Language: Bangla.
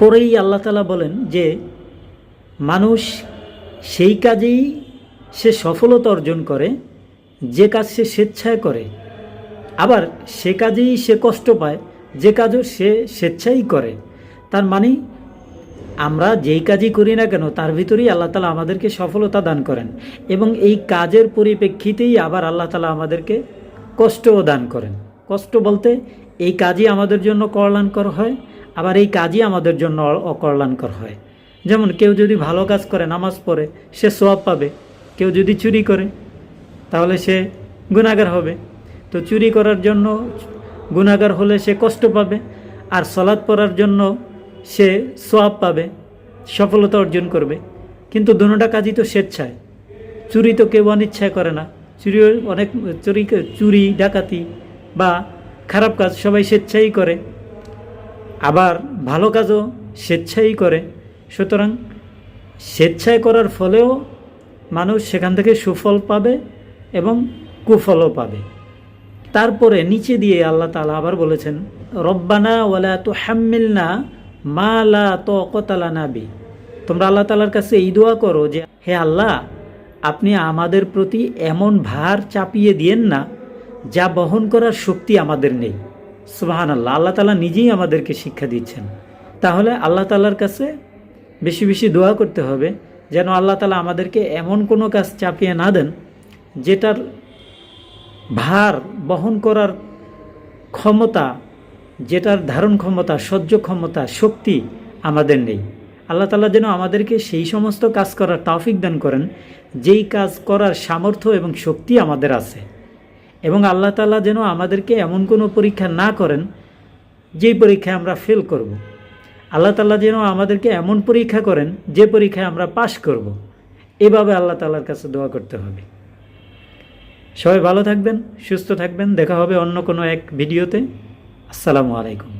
পরেই আল্লাহ তালা বলেন যে, মানুষ সেই কাজেই সে সফলতা অর্জন করে, যে কাজ সে স্বেচ্ছায় করে। আবার সে কাজেই সে কষ্ট পায়, যে কাজও সে স্বেচ্ছাই করে। তার মানে আমরা যেই কাজই করি না কেন, তার ভিতরেই আল্লাহ তালা আমাদেরকে সফলতা দান করেন এবং এই কাজের পরিপ্রেক্ষিতেই আবার আল্লাহ তালা আমাদেরকে কষ্টও দান করেন। কষ্ট বলতে, এই কাজই আমাদের জন্য কল্যাণকর হয় আবার এই কাজই আমাদের জন্য অকল্যাণকর হয়। যেমন কেউ যদি ভালো কাজ করে, নামাজ পড়ে, সে সোয়াব পাবে। কেউ যদি চুরি করে, তাহলে সে গুণাগার হবে। তো চুরি করার জন্য গুণাগার হলে সে কষ্ট পাবে আর সলাদ পড়ার জন্য সে সোয়াব পাবে, সফলতা অর্জন করবে। কিন্তু দুটা কাজই তো স্বেচ্ছায়। চুরি তো কেউ অনিচ্ছায় করে না। চুরি অনেক, চুরি চুরি, ডাকাতি বা খারাপ কাজ সবাই স্বেচ্ছাই করে। আবার ভালো কাজও স্বেচ্ছাই করে। সুতরাং স্বেচ্ছায় করার ফলেও মানুষ সেখান থেকে সুফল পাবে এবং কুফলও পাবে। তারপরে নিচে দিয়ে আল্লাহ তালা আবার বলেছেন, রব্বানা ওয়ালা তো হাম্মিলনা মা লা তো কতালা নাবি তোমরা আল্লাহ তালার কাছে এই দোয়া করো যে, হে আল্লাহ, আপনি আমাদের প্রতি এমন ভার চাপিয়ে দিয়েন না যা বহন করার শক্তি আমাদের নেই। সুবাহান আল্লাহ আল্লাহ তালা নিজেই আমাদেরকে শিক্ষা দিচ্ছেন। তাহলে আল্লাহ তালার কাছে বেশি বেশি দোয়া করতে হবে, যেন আল্লাহ তালা আমাদেরকে এমন কোনো কাজ চাপিয়ে না দেন, যেটার ভার বহন করার ক্ষমতা, যেটার ধারণ ক্ষমতা, সহ্য ক্ষমতা, শক্তি আমাদের নেই। আল্লাহ তালা যেন আমাদেরকে সেই সমস্ত কাজ করার তাওফিক দান করেন, যেই কাজ করার সামর্থ্য এবং শক্তি আমাদের আছে। এবং আল্লাহ তালা যেন আমাদেরকে এমন কোনো পরীক্ষা না করেন, যেই পরীক্ষায় আমরা ফেল করব। আল্লাহ তালা যেন আমাদেরকে এমন পরীক্ষা করেন, যে পরীক্ষায় আমরা পাশ করব। এভাবে আল্লাহ তালার কাছে দোয়া করতে হবে সবাই ভালো থাকবেন, সুস্থ থাকবেন দেখা হবে অন্য কোনো এক ভিডিওতে আসসালামু আলাইকুম